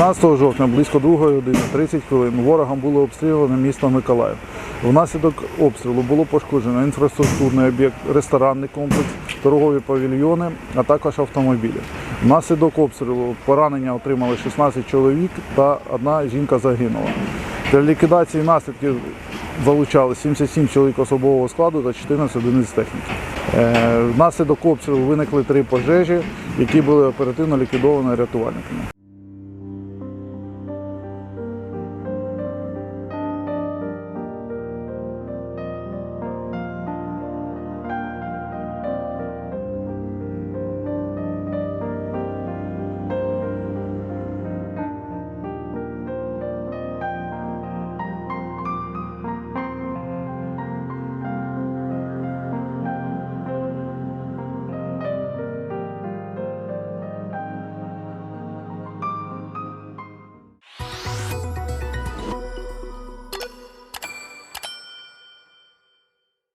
15 жовтня близько 2 години 30 хвилин ворогом було обстріляно місто Миколаїв. Внаслідок обстрілу було пошкоджено інфраструктурний об'єкт, ресторанний комплекс, торгові павільйони, а також автомобілі. Внаслідок обстрілу поранення отримали 16 чоловік та одна жінка загинула. Для ліквідації наслідків залучали 77 чоловік особового складу та 14 одиниць техніки. Е, внаслідок обстрілу виникли три пожежі, які були оперативно ліквідовані рятувальниками.